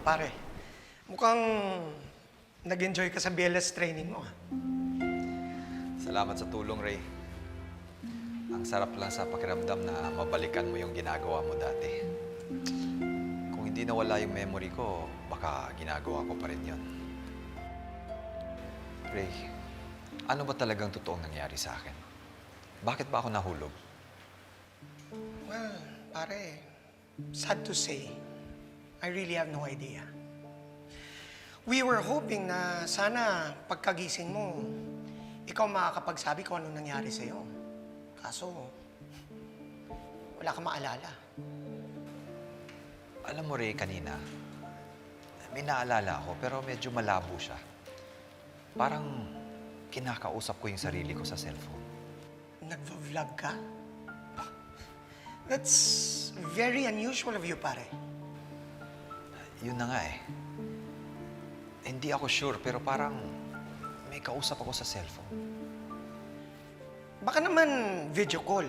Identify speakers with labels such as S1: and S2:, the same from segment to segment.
S1: pare. Mukhang nag-enjoy ka sa BLS training mo. ah.
S2: Salamat sa tulong, Ray. Ang sarap lang sa pakiramdam na mabalikan mo yung ginagawa mo dati. Kung hindi nawala yung memory ko, baka ginagawa ko pa rin yun. Ray, ano ba talagang totoong nangyari sa akin? Bakit ba ako nahulog?
S1: Well, pare, sad to say, I really have no idea. We were hoping na sana pagkagising mo, ikaw makakapagsabi kung anong nangyari sa'yo. Kaso, wala ka maalala.
S2: Alam mo, Ray, kanina, may naalala ako pero medyo malabo siya. Parang kinakausap ko yung sarili ko sa cellphone.
S1: Nagva-vlog ka? That's very unusual of you, pare.
S2: Yun na nga eh. Hindi ako sure, pero parang may kausap ako sa cellphone.
S1: Baka naman video call.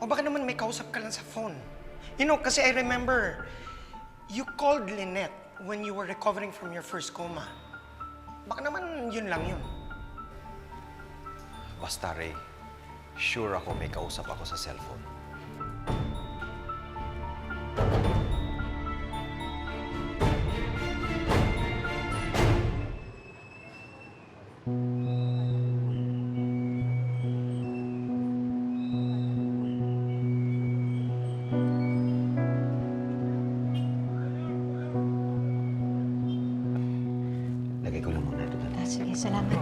S1: O baka naman may kausap ka lang sa phone. You know, kasi I remember, you called Lynette when you were recovering from your first coma. Baka naman yun lang yun.
S2: Basta, Ray, sure ako may kausap ako sa cellphone.
S3: Ko lang muna ito.
S4: Ah, sige, salamat.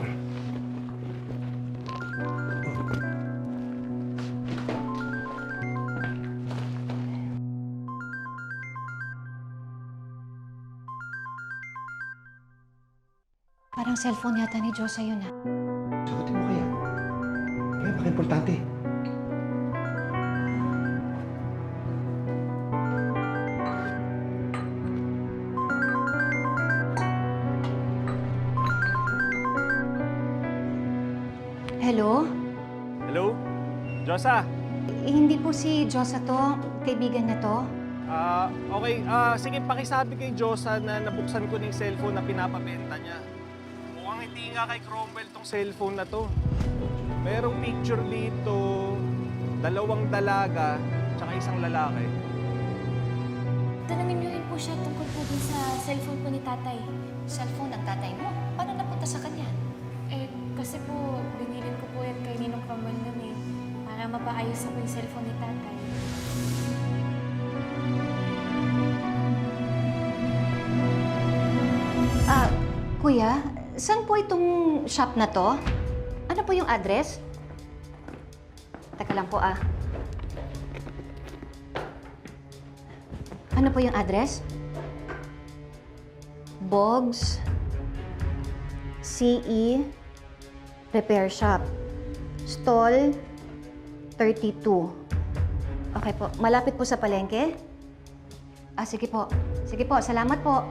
S4: Parang cellphone yata ni Diyosa yun ah.
S3: Sagutin mo kaya. Kaya baka importante.
S5: Josa?
S4: Eh, hindi po si Diyosa to. Kaibigan niya to.
S5: Ah, okay. Ah, sige, pakisabi kay Josa na nabuksan ko ng cellphone na pinapabenta niya. Mukhang hindi nga kay Cromwell tong cellphone na to. Merong picture dito, dalawang dalaga, tsaka isang lalaki.
S6: Tanungin niyo rin po siya tungkol po dun sa cellphone po ni tatay.
S4: Cellphone ng tatay mo? Paano napunta sa kanya?
S6: Eh, kasi po, binilin ko po yan kay Ninong Cromwell nun eh. Mapaayos na po yung cellphone ni tatay.
S4: Ah, kuya, saan po itong shop na to? Ano po yung address? Teka lang po ah. Ano po yung address? Boggs CE Repair Shop. Stall 32. Okay po. Malapit po sa palengke? Ah, sige po. Sige po. Salamat po.